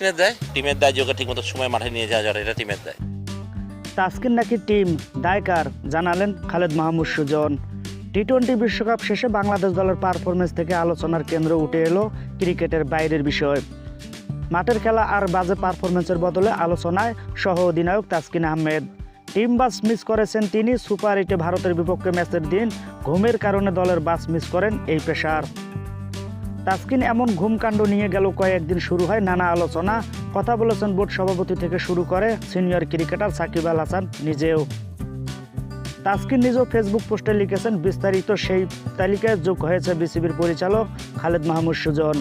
তাস্কিনের দেয়? টিমের দায় যে ওকে ঠিকমতো সময় মাঠে নিয়ে যাওয়া যায় এটা টিমের দায়। তাস্কিন নাকি টিম? দায়কার জানালেন খালেদ মাহমুদ সুজন। টি টোয়েন্টি বিশ্বকাপ শেষে বাংলাদেশ দলের পারফরমেন্স থেকে আলোচনার কেন্দ্র উঠে এলো ক্রিকেটের বাইরের বিষয়। মাঠের খেলা আর বাজে পারফরমেন্সের বদলে আলোচনায় সহ অধিনায়ক Taskin Ahmed. Team bus miss করেছেন তিনি, সুপার এইটে ভারতের বিপক্ষে ম্যাচের দিন ঘুমের কারণে দলের বাস মিস করেন এই পেশার। তাসকিন এমন ঘুমকাণ্ড নিয়ে গেল, কয়েকদিন শুরু হয় নানা আলোচনা। কথা বলেছেন বোর্ড সভাপতি থেকে শুরু করে সিনিয়র ক্রিকেটার সাকিব আল হাসান নিজেও। তাসকিন নিজেও ফেসবুক পোস্টে লিখেছেন, বিস্তারিত সেই তালিকায় যোগ হয়েছে বিসিবির পরিচালক খালেদ মাহমুদ সুজন।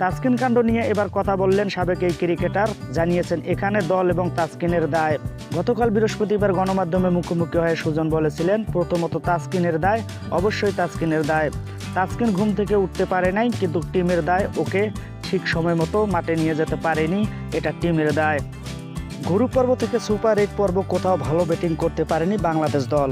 তাসকিন কাণ্ড নিয়ে এবার কথা বললেন সাবেক এই ক্রিকেটার, জানিয়েছেন, এখানে দল এবং তাসকিনের দায়। গতকাল বৃহস্পতিবার গণমাধ্যমে মুখোমুখি হয়ে সুজন বলেছিলেন, প্রথমত তাসকিনের দায়, অবশ্যই তাসকিনের দায়। তাসকিন ঘুম থেকে উঠতে পারে নাই, কিন্তু টিমের দায় ওকে ঠিক সময় মতো মাঠে নিয়ে যেতে পারেনি এটা টিমের দায়। গ্রুপ পর্ব থেকে সুপার এইট পর্ব কোথাও ভালো ব্যাটিং করতে পারেনি বাংলাদেশ দল।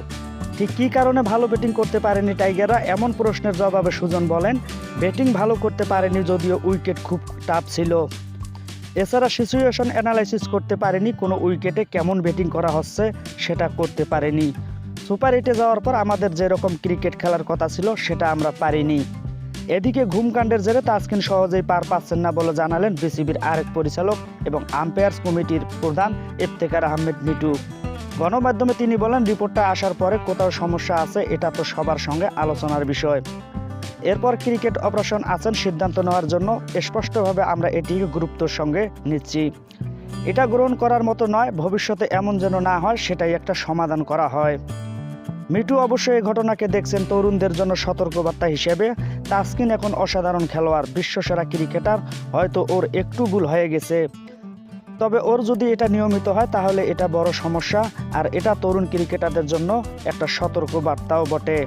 ঠিক কী কারণে ভালো ব্যাটিং করতে পারেনি টাইগাররা, এমন প্রশ্নের জবাবে সুজন বলেন, ব্যাটিং ভালো করতে পারেনি যদিও উইকেট খুব টাফ ছিল। এছাড়া সিচুয়েশন অ্যানালাইসিস করতে পারেনি, কোনো উইকেটে কেমন ব্যাটিং করা হচ্ছে সেটা করতে পারেনি। সুপার এইটে যাওয়ার পর আমাদের যেরকম ক্রিকেট খেলার কথা ছিল, সেটা আমরা পারিনি। এদিকে ঘুমকাণ্ডের জেরে তাসকিন সহজেই পার পাচ্ছেন না বলে জানালেন বিসিবির আরেক পরিচালক এবং আম্পায়ার্স কমিটির প্রধান ইফতেখার আহমেদ মিটু গণমাধ্যমে তিনি বলেন, রিপোর্টটা আসার পরে কোথাও সমস্যা আছে, এটা তো সবার সঙ্গে আলোচনার বিষয়। এরপর ক্রিকেট অপারেশন আছেন সিদ্ধান্ত নেওয়ার জন্য, স্পষ্টভাবে আমরা এটিকে গুরুত্বর সঙ্গে নিচ্ছি। এটা গ্রহণ করার মতো নয়, ভবিষ্যতে এমন যেন না হয়, সেটাই একটা সমাধান করা হয়। মিটু অবশ্য এই ঘটনাকে দেখছেন তরুণদের জন্য সতর্কবার্তা হিসেবে। তাসকিন এখন অসাধারণ খেলোয়াড়, বিশ্বসেরা ক্রিকেটার, হয়তো ওর একটু ভুল হয়ে গেছে। তবে ওর যদি এটা নিয়মিত হয়, তাহলে এটা বড় সমস্যা। আর এটা তরুণ ক্রিকেটারদের জন্য একটা সতর্কবার্তাও বটে।